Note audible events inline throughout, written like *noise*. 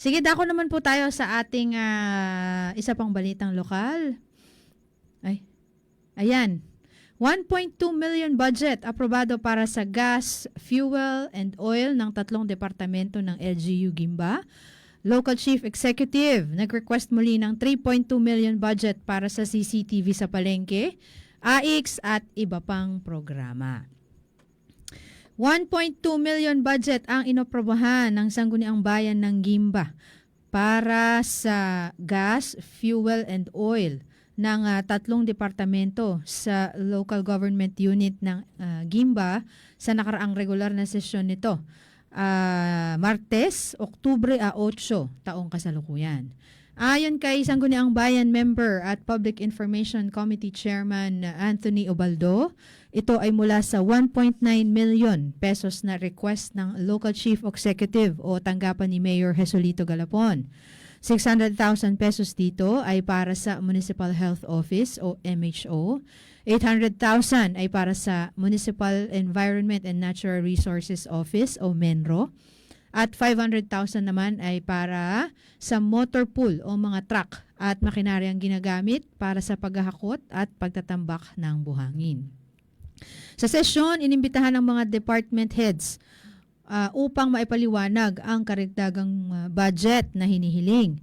Sige, dako naman po tayo sa ating ah, isa pang balitang lokal. Ay, ayan. 1.2 million budget aprobado para sa gas, fuel, and oil ng tatlong departamento ng LGU Gimba. Local Chief Executive nag-request muli ng 3.2 million budget para sa CCTV sa Palengke, AIX at iba pang programa. 1.2 million budget ang inoprobahan ng Sangguniang Bayan ng Gimba para sa gas, fuel, and oil ng ah, tatlong departamento sa local government unit ng ah, Gimba sa nakaraang regular na sesyon nito. Ah, Martes, Oktubre a 8, taong kasalukuyan. Ayon kay Sangguniang Bayan member at Public Information Committee Chairman Anthony Obaldo, ito ay mula sa 1.9 million pesos na request ng Local Chief Executive o tanggapan ni Mayor Jesolito Galapon. 600,000 pesos dito ay para sa Municipal Health Office o MHO. 800,000 ay para sa Municipal Environment and Natural Resources Office o MENRO. At 500,000 naman ay para sa motor pool o mga truck at makinaryang ginagamit para sa paghahakot at pagtatambak ng buhangin. Sa sesyon, inimbitahan ng mga department heads ah, upang maipaliwanag ang karagdagang ah, budget na hinihiling.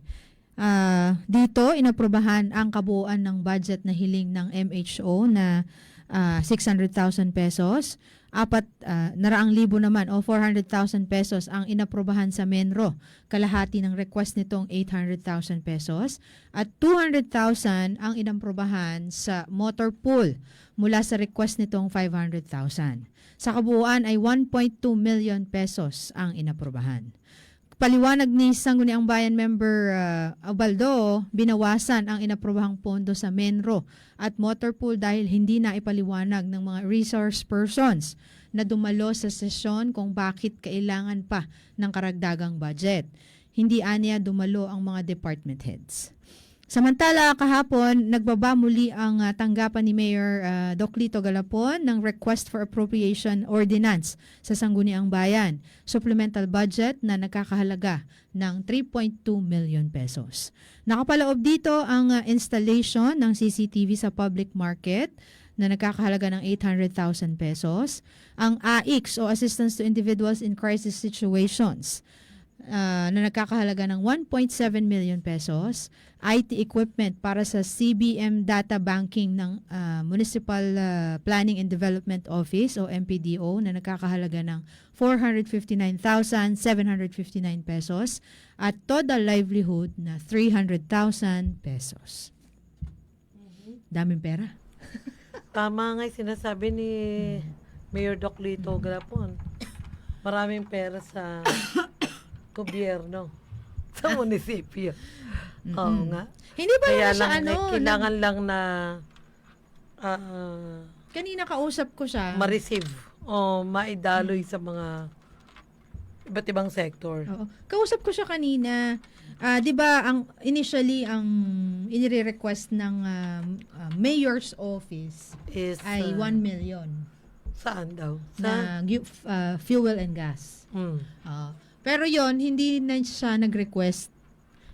Ah, dito, inaprobahan ang kabuuan ng budget na hiling ng MHO na ah, 600,000 pesos. Apat, ah, naraang libo naman o 400,000 pesos ang inaprobahan sa Menro. Kalahati ng request nitong 800,000 pesos. At 200,000 ang inaprobahan sa motor pool mula sa request nitong 500,000. Sa kabuuan ay 1.2 million pesos ang inaprobahan. Paliwanag ni Sangguniang Bayan member uh, Abaldo, binawasan ang inaprobahang pondo sa Menro at motor pool dahil hindi na ipaliwanag ng mga resource persons na dumalo sa sesyon kung bakit kailangan pa ng karagdagang budget. Hindi aniya dumalo ang mga department heads. Samantala, kahapon, nagbaba muli ang ah, tanggapan ni Mayor ah, Doc Lito Galapon ng Request for Appropriation Ordinance sa Sangguniang Bayan, supplemental budget na nagkakahalaga ng 3.2 million pesos. Nakapaloob dito ang ah, installation ng CCTV sa public market na nagkakahalaga ng 800,000 pesos, ang AIX o Assistance to Individuals in Crisis Situations ah, na nagkakahalaga ng 1.7 million pesos, IT equipment para sa CBM data banking ng ah, Municipal ah, Planning and Development Office o MPDO na nagkakahalaga ng 459,759 pesos at total livelihood na 300,000 pesos. Daming pera. *laughs* Tama nga yung sinasabi ni Mayor Doc Lito Galapon. Maraming pera sa gobyerno. *laughs* Sa munisipyo. Oo nga. Hindi ba Kaya naman siya lang, ano? eh, kailangan lang na nag- kanina kausap ko siya. ma-receive o maidaloy sa mga iba't ibang sector. Oo. Kausap ko siya kanina. Ah, 'di ba ang initially ang inire-request ng um, ah, mayor's office Is, ay ah, 1 million saan daw? Sa, na gu- f- ah, fuel and gas. Hmm. Ah, pero 'yon hindi na siya nag-request.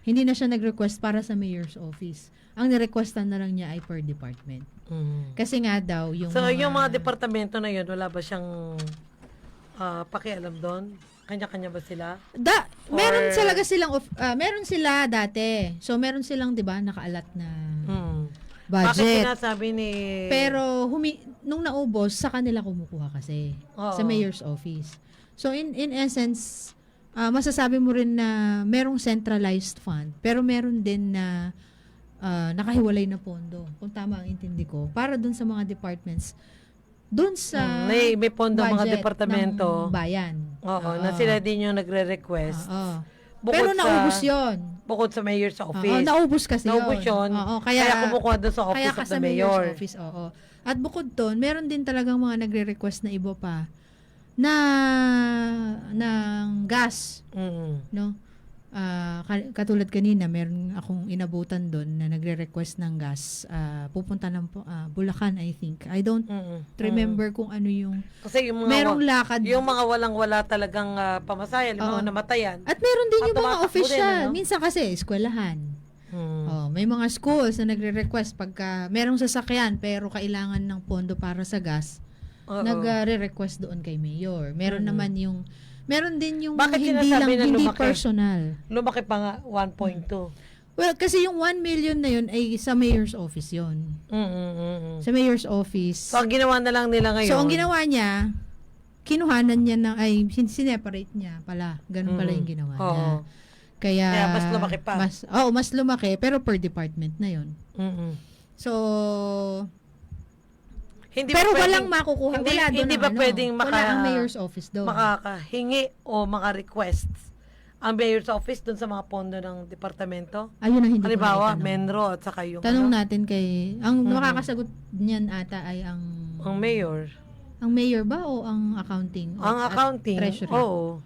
Hindi na siya nag-request para sa mayor's office. Ang nirequestan na lang niya ay per department. Hmm. Kasi nga daw yung So, yung mga departamento na yun, wala ba siyang ah, pakialam doon? Kanya-kanya ba sila? Da, meron Or- talaga silang of, ah, meron sila dati. So meron silang 'di ba nakaalat na. Bakit budget. sinasabi ni... Pero humi nung naubos sa kanila kumukuha kasi Oo. sa mayor's office. So in in essence, ah, masasabi mo rin na merong centralized fund, pero meron din na ah, nakahiwalay na pondo. Kung tama ang intindi ko, para dun sa mga departments dun sa Hmm, may, may pondo mga departamento. ng bayan. Oo, na sila din yung nagre-request. Oo. Bukod Pero sa- naubos 'yon. Bukod sa mayor's Oo, office. naubos kasi Naubos yun. Oo, kaya, kaya, kumukuha doon sa kaya office ka of sa the mayor's mayor. office, oo. At bukod doon, meron din talagang mga nagre-request na iba pa na ng gas, Mm. no? ah, ka- katulad kanina, meron akong inabutan doon na nagre-request ng gas. Ah, pupunta ng po- ah, Bulacan, I think. I don't Mm-mm. remember kung ano yung... Kasi yung mga, Merong lakad. yung mga walang-wala talagang ah, pamasaya, yung mga Oo. namatayan. At meron din Ah, yung mga official. din, ano? Minsan kasi, eskwelahan. Mm. Oh, may mga schools na nagre-request pagka merong sasakyan pero kailangan ng pondo para sa gas, Oo. nagre-request doon kay mayor. Meron Mm. naman yung meron din yung Bakit hindi lang sinasabi na hindi lumaki? personal. Lumaki pa nga 1.2. Well, kasi yung 1 million na yun ay sa mayor's office yun. Mm, mm, mm, mm. Sa mayor's office. So, ang ginawa na lang nila ngayon. So, ang ginawa niya, kinuhanan niya ng, ay, sin- sineparate niya pala. Ganun pala Mm. yung ginawa Oo. niya. Kaya, Kaya mas lumaki pa. Mas, oh, mas lumaki, pero per department na yun. Mm-mm. So, Hindi pero ba walang pwedeng makukuha. hindi- wala doon hindi ba ano, pwedeng maka- Wala ang mayor's office doon. makakahingi o maka-request ang mayor's office dun sa mga pondo ng departamento? Ayun ang hindi Halimbawa, ko. Menro at saka yung Tanong ano, natin kay, ang Mhm. makakasagot niyan ata ay ang, ang mayor. ang mayor ba o ang accounting? Ang accounting, treasury? oo.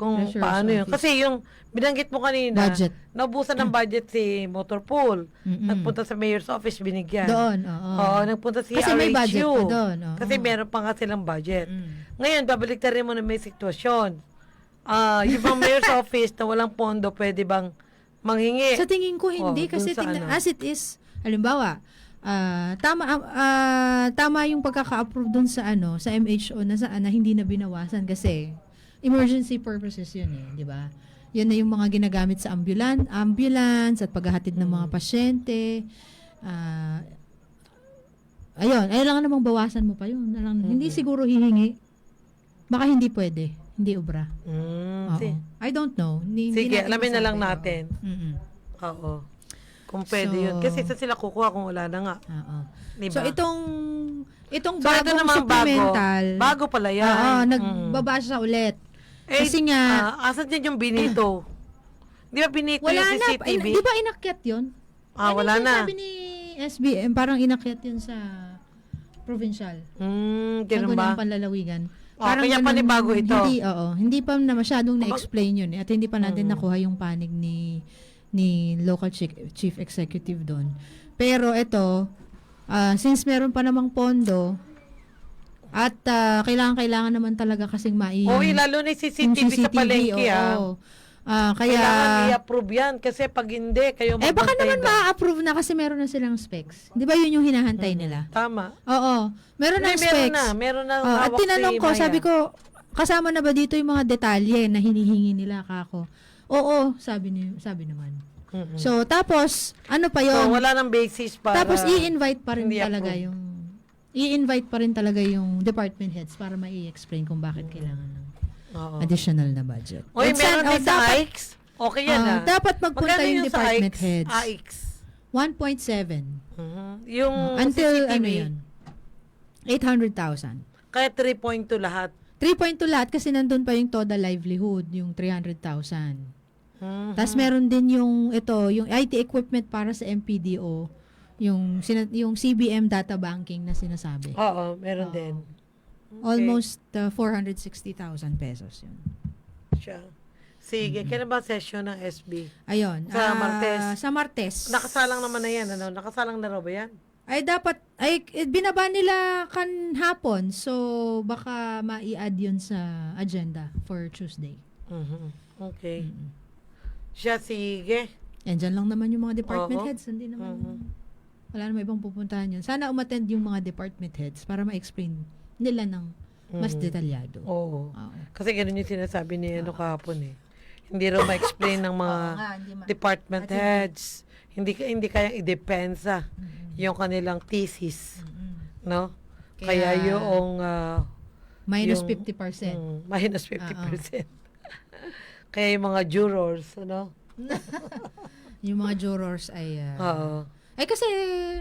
Kung Treasurer's paano yun. office. Kasi yung binanggit mo kanina, Budget. naubusan ng budget si Motor Pool. Mm-mm. Nagpunta sa mayor's office, binigyan. Doon, oo. Oo, nagpunta si Kasi may RHU. budget pa doon. oo. Kasi meron pa nga silang budget. Mm. Ngayon, babalik rin mo na may sitwasyon. Ah, yung bang mayor's *laughs* office na walang pondo, pwede bang manghingi? Sa tingin ko hindi Oh, dun kasi sa tingnan, ano. as it is, halimbawa, ah, tama ah, tama yung pagkaka-approve dun sa ano, sa MHO na saan na hindi na binawasan kasi emergency purposes yun eh, di ba? Yun na yung mga ginagamit sa ambulan, ambulance at paghahatid ng mga Mm. pasyente. Ah, ayun, ay lang namang bawasan mo pa yun. Alang, Hindi Mm-mm. siguro hihingi. Baka hindi pwede. Hindi obra. Mm, si- I don't know. Hindi, Sige, alamin na lang oo. natin. Mm-mm. Oo. Kung pwede So- yun. Kasi sa sila kukuha kung wala na nga. Oo. Diba? So itong itong So, ito bagong namang supplemental. bago. Bago pala yan. Oo, Mm. nagbaba siya ulit. Eh, Kasi nga- ah, asan din yung binito? Di ba binito Wala yung na. CCTV? Ay, di ba inakyat 'yon? ah, wala na. Sabi ni SBM, parang inakyat 'yun sa provincial. Hmm, ganun ba? panlalawigan. Ah, kaya panibago ito. Hindi, oo. Hindi pa na masyadong na-explain yun. eh. At hindi pa natin Mm. nakuha yung panig ni ni local chief, chief executive doon. Pero ito, ah, since meron pa namang pondo, at ah, kailangan-kailangan naman talaga kasing mai... Oo, eh, lalo na yung yung CCTV, sa palengke, oo. ah. Ah, kaya... Kailangan i-approve yan. Kasi pag hindi, kayo Eh baka magbantay naman ma-approve na kasi meron na silang specs. Di ba yun yung hinahantay nila? Tama. Oo. Meron ng Hindi, meron specs. na. Meron na Oh, at hawak tinanong si ko, Maya. sabi ko, kasama na ba dito yung mga detalye na hinihingi nila kako? Oo, sabi ni sabi naman. Mm-mm. So, tapos, ano pa So, yon? wala nang basis para... tapos, i-invite pa rin hindi talaga approve. yung i-invite pa rin talaga yung department heads para mai-explain kung bakit kailangan ng Oo. additional na budget. Oy, And meron oh, din sa dapat. Okay yan, ah, ah. dapat magpunta Magkano yung sa department AIX? heads. AIX. 1.7. Mhm. Yung Until, CCTV, ano yun? 800,000. kaya 3.2 lahat. 3.2 lahat kasi nandun pa yung total livelihood, yung 300,000. Mhm. Tapos meron din yung ito, yung IT equipment para sa MPDO, yung sina- yung CBM data banking na sinasabi. Oo, meron Oo. din. Okay. Almost uh, 460,000 pesos yun. Siya. Sige, kailan ba session ng SB? Ayun. Sa ah, Martes. Sa Martes. Nakasalang naman na yan, ano? Nakasalang na raw ba yan? Ay dapat ay eh, binaba nila kan hapon. So baka mai-add yun sa agenda for Tuesday. Mhm. Okay. Mm-mm. Siya, sige. Yan dyan lang naman yung mga department Oo. heads. Hindi naman, Mhm. Wala naman ibang pupuntahan yun. Sana umattend yung mga department heads para ma-explain nila ng mas Mhm. detalyado. Oo. Oo. Kasi ganun yung sinasabi ni ano kahapon eh. Hindi raw ma-explain ng mga Oo nga, hindi ma- department At hindi- heads. Hindi hindi kayang idepensa yung kanilang thesis, Mm-mm. no? Kaya, Kaya- yung ah, Minus yung- 50%. mm, minus 50%. *laughs* Kaya yung mga jurors, ano? *laughs* Yung mga jurors ay... ah, Oo. Ay kasi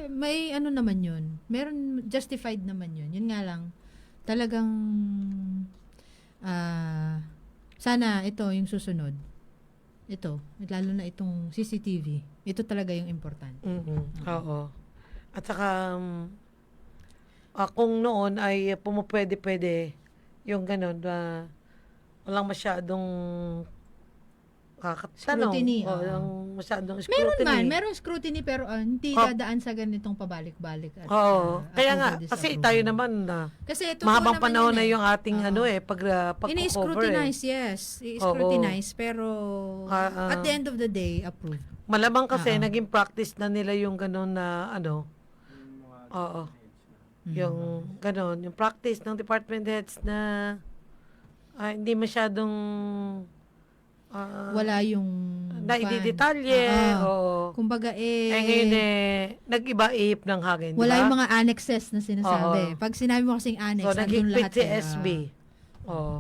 may ano naman yun. Meron justified naman yun. Yun nga lang, talagang ah sana ito yung susunod. Ito, lalo na itong CCTV. Ito talaga yung importante. Mhm. Oo. At saka, um, ah, kung noon ay pumupwede-pwede yung ganun, na walang masyadong kakatanong. Scrutiny, O, oo. yung masyadong Meron scrutiny. man, merong scrutiny pero ah, hindi Oh. dadaan sa ganitong pabalik-balik. At, Oo. ah, Kaya nga, approval, kasi disapproval. tayo naman na Kasi totoo mahabang naman panahon yun na eh. yung ating ano eh, pag, uh, pag cover eh. Ini-scrutinize, yes. I-scrutinize, pero Ah, ah. at the end of the day, approve. Malamang kasi Oo. naging practice na nila yung gano'n na ano. Oo. Mm. Yung gano'n, yung practice ng department heads na ah, hindi masyadong ah, Wala yung... na fan. ididetalye. Oo. Oo. Kumbaga eh, Eh ngayon eh, nag-iba-ihip ng hangin, wala ba? yung mga annexes na sinasabi. Oo. Pag sinabi mo kasing annex, So, andun lahat si eh, ah. SB. Oo.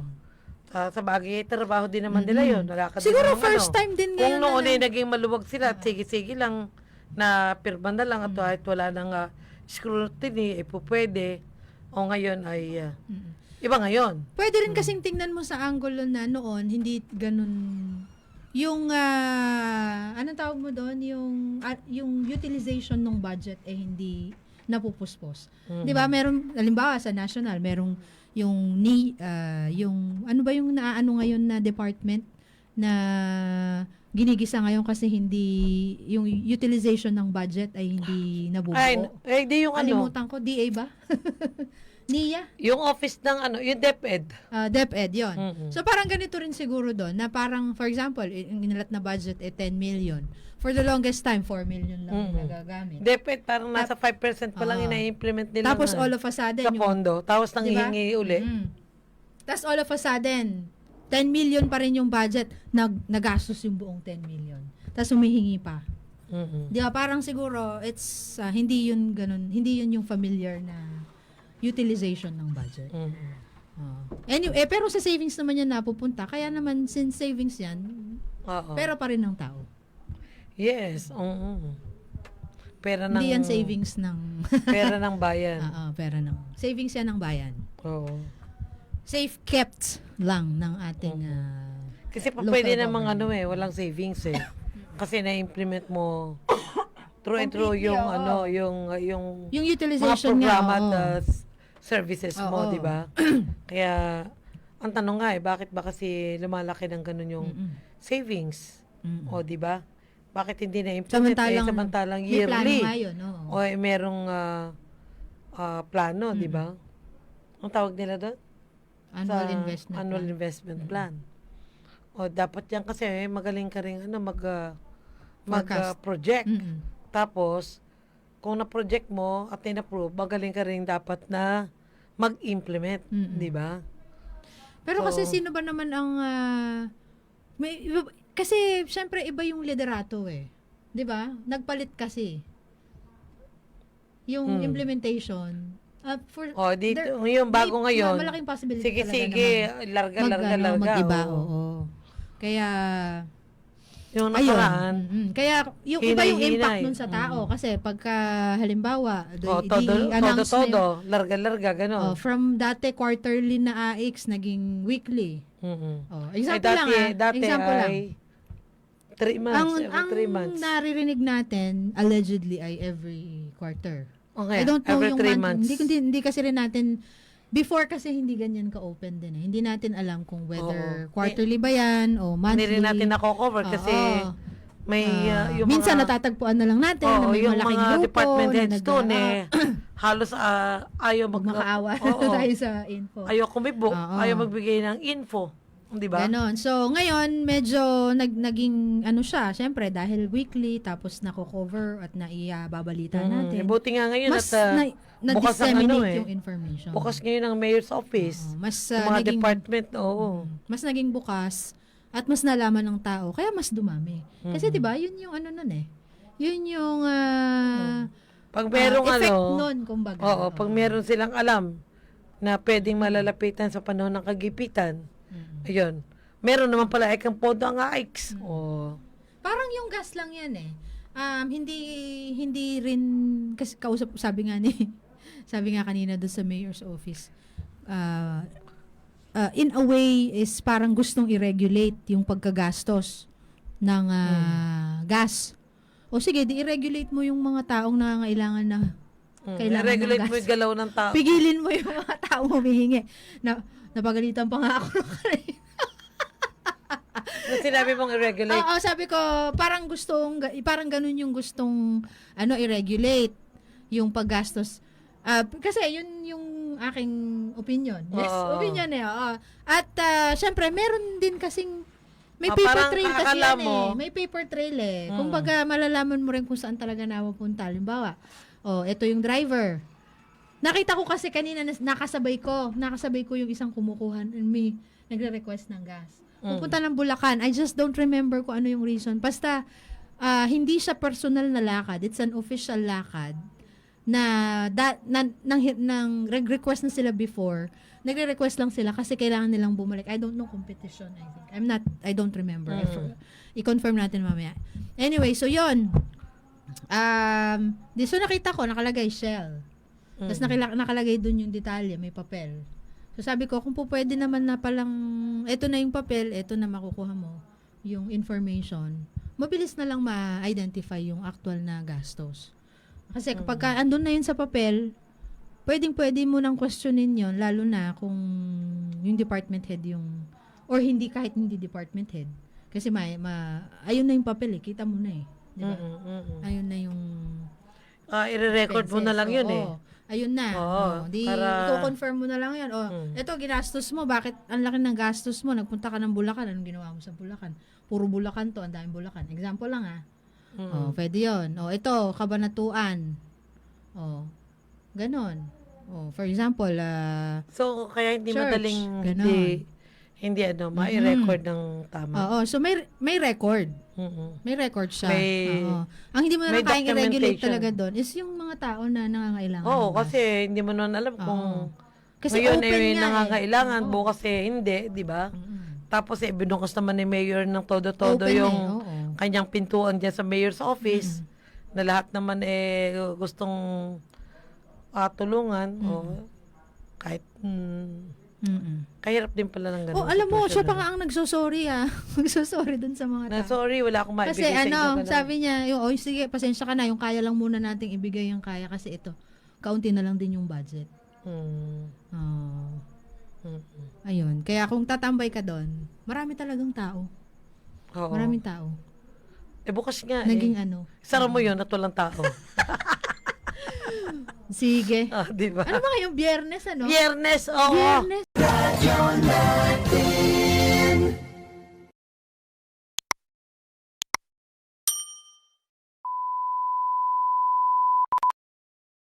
Ah, sa bagay, trabaho din naman nila yun. Nalakad din Siguro naman, first ano. time din Kung ngayon noon na- ay naging maluwag sila at sige-sige lang na pirman na lang at kahit wala nang ah, scrutiny, eh po pwede. O ngayon ay ah, Mm. Iba ngayon. Pwede rin kasing tingnan mo sa angulo na noon, hindi ganun yung ah, anong tawag mo doon yung ah, yung utilization ng budget eh hindi napupuspos. Mhm. 'Di ba? Meron halimbawa sa national, merong yung ni ah, yung ano ba yung naaano ngayon na department na ginigisa ngayon kasi hindi yung utilization ng budget ay hindi nabubuo. Ay, eh, di yung ano, Kalimutan ko, DA ba? *laughs* NIA? yung office ng ano, yung DepEd. Uh, DepEd, yon. Mhm. So parang ganito rin siguro doon na parang for example, yung inilat na budget eh 10 million. For the longest time 4 million lang Mhm. nagagamit. DepEd, parang nasa 5% pa lang Oo. ina-implement nila. Tapos na, all of a sudden sa yung pondo. Tapos nang Diba? hihingi uli. Mm. Tapos all of a sudden 10 million pa rin yung budget, nag nagastos yung buong 10 million. Tapos humihingi pa. Mhm. Di ba? Parang siguro it's ah, hindi yun ganun, hindi yun yung familiar na utilization ng budget. Mhm. Oh. Anyway, eh, pero sa savings naman yan napupunta. Kaya naman, since savings yan, Oo. pero pa rin ng tao. yes. oo. Pera ng Hindi yan savings ng... *laughs* pera ng bayan. Oo, pera ng... Savings yan ng bayan. Oo. Safe kept lang ng ating... ah, Kasi pa pwede namang ano eh, walang savings eh. *laughs* Kasi na-implement mo through and through Completely, yung oo. ano, yung yung yung mga utilization programa nga, at oo. uh, s- services mo, Oo. di ba? *clears throat* Kaya ang tanong nga eh, bakit ba kasi lumalaki ng ganun yung Mm-mm. savings? Mm-mm. O di ba? Bakit hindi na-implement Samantalang, eh, samantalang may plano yearly? nga yun, oo. O eh, merong ah, ah, plano, di ba? Ang tawag nila doon? Annual sa investment. annual plan. investment plan. O dapat yan kasi eh, magaling ka rin ano mag ah, mag ah, Forecast. project. Mm-mm. Tapos kung na-project mo at in-approve, magaling ka rin dapat na mag-implement, Mm-mm. 'di ba? Pero kasi So- sino ba naman ang... ah, may, iba- kasi, syempre, iba yung liderato eh. 'Di ba? Nagpalit kasi. Yung Hmm. implementation. ah, for, O dito, there- yung bago may- ngayon. Malaking possibility Sige, talaga sige, naman larga, larga, larga. mag-iba, oo. oo. Kaya, Yung nakaraan, mm, Kaya, yung iba yung Hinay-hinay. impact nun sa tao. Kasi pagka, halimbawa, o, di- todo, todo, i-announce todo, yun. larga, larga, Oh, gano'n. from dati quarterly na AX, naging weekly. Mm-mm. Oh, Ay, example dati, lang ah. dati example lang. ay three months, ang every ang three months. naririnig natin allegedly ay every quarter. Okay, I don't know every yung three month- months. Hindi, hindi, hindi kasi rin natin before kasi hindi ganyan ka-open din eh. Hindi natin alam kung Oo. whether quarterly ba yan o monthly. Hindi rin natin nako-cover kasi Oo. may Ah, uh, yung minsan mga, natatagpuan na lang natin na Oo, may yung malaking mga grupo department na heads nag- doon ah, eh, *clears throat* halos ah, ayaw mag, magmakaawa Oo, *laughs* tayo sa info. ayaw kumibok, Oo. ayaw magbigay ng info. Di ba? Ganon. So, ngayon, medyo nag, naging, ano siya, syempre, dahil weekly, tapos nako-cover at naibabalita Mm, natin. eh, buti nga ngayon mas at ah, na, bukas ang ano eh. yung information. bukas ngayon ang mayor's office, Oo, mas ah, mga naging, department, oo. mas naging bukas at mas nalaman ng tao, kaya mas dumami. Kasi Mhm. 'di ba, yun yung ano nun eh. Yun yung ah, Pag ah, merong effect ano, nun, kumbaga. oo, pag meron silang alam na pwedeng malalapitan sa panahon ng kagipitan, Mm. ayun, meron naman pala ikang pondo ang AIX. Mm. Oo. Parang yung gas lang yan eh. Um, hindi hindi rin kasi kausap sabi nga ni *laughs* sabi nga kanina doon sa mayor's office. Uh, uh, in a way is parang gustong i-regulate yung pagkagastos ng ah, gas. O sige, di i-regulate mo yung mga taong nangangailangan na Mm. Kailangan ng regulate mo yung galaw ng tao. pigilin mo yung mga taong humihingi. Na, napagalitan pa nga ako *laughs* nung sinabi mong i-regulate. Oo, sabi ko, parang gustong, parang ganun yung gustong, ano, i-regulate yung paggastos. Ah, kasi yun yung aking opinion. Yes, Oo. opinion eh. oo. At, ah, syempre, meron din kasing, may Ah, paper trail kasi yan mo- eh. May paper trail eh. Mm. Kumbaga, malalaman mo rin kung saan talaga napupunta. Halimbawa, oh, ito yung driver. Nakita ko kasi kanina, nakasabay ko. Nakasabay ko yung isang kumukuha. May nagre-request ng gas. Mm. Pupunta ng Bulacan. I just don't remember kung ano yung reason. Basta, ah, hindi siya personal na lakad. It's an official lakad na, da, na nang, nang request na sila before. Nagre-request lang sila kasi kailangan nilang bumalik. I don't know competition, I think. I'm not, I don't remember. Mm. I-confirm natin mamaya. Anyway, so yon Um, di so nakita ko, nakalagay Shell. Tapos Mm. nakila- nakalagay dun yung detalye, may papel. So sabi ko, kung po pwede naman na palang, eto na yung papel, eto na makukuha mo, yung information, mabilis na lang ma-identify yung actual na gastos. Kasi kapag ka andun na yun sa papel, pwedeng pwede mo nang questionin yon lalo na kung yung department head yung, or hindi kahit hindi department head. Kasi ma, ma ayun na yung papel eh, kita mo na eh. Di ba? Mm, mm, mm. Ayun na yung Ah, i-record mo na lang yun eh. Oo. Ayun na. Oo, Oo. Di, para- i-confirm mo na lang yan. O, Mm. eto, ginastos mo. Bakit ang laki ng gastos mo? Nagpunta ka ng Bulacan. Anong ginawa mo sa Bulacan? Puro Bulacan to. Ang daming Bulacan. Example lang ah. Mm. Oh, pwede yun. O, ito, kabanatuan. O, ganon. O, for example, ah, So, kaya hindi Church, madaling ganon. hindi, hindi ano, ma-record ng tama. oo. So, may, may record. Mm-mm. May record siya. May- Oo. Ang hindi mo na may lang kayang i-regulate documentation. talaga doon is yung mga tao na nangangailangan. Oo, gas. kasi hindi mo naman alam kung. Kasi ngayon open eh, nga eh. nangangailangan, Oo. bukas eh hindi, di ba? Tapos eh, binukas naman ni Mayor ng todo-todo Open yung eh, oo. kanyang pintuan dyan sa Mayor's office na lahat naman eh gustong ah, tulungan o kahit mm, Mm-mm. kahirap din pala ng ganun. Oh, alam mo, siya pa nga ang nagsosorry ah. *laughs* nagsosorry dun sa mga ano. Na tao. sorry, wala akong maibigay Kasi sa inyo. ano, ganun. sabi niya, yung, oh, sige, pasensya ka na, yung kaya lang muna nating ibigay yung kaya kasi ito, kaunti na lang din yung budget. Mm, Oh, mm, mm. ayun. Kaya kung tatambay ka doon, marami talagang tao. Oo. Maraming tao. Eh bukas nga Naging eh. ano. Sara mo yun at walang tao. *laughs* Sige. ah, di ba? Ano ba ngayong biyernes, ano? Biyernes, oo. Biyernes.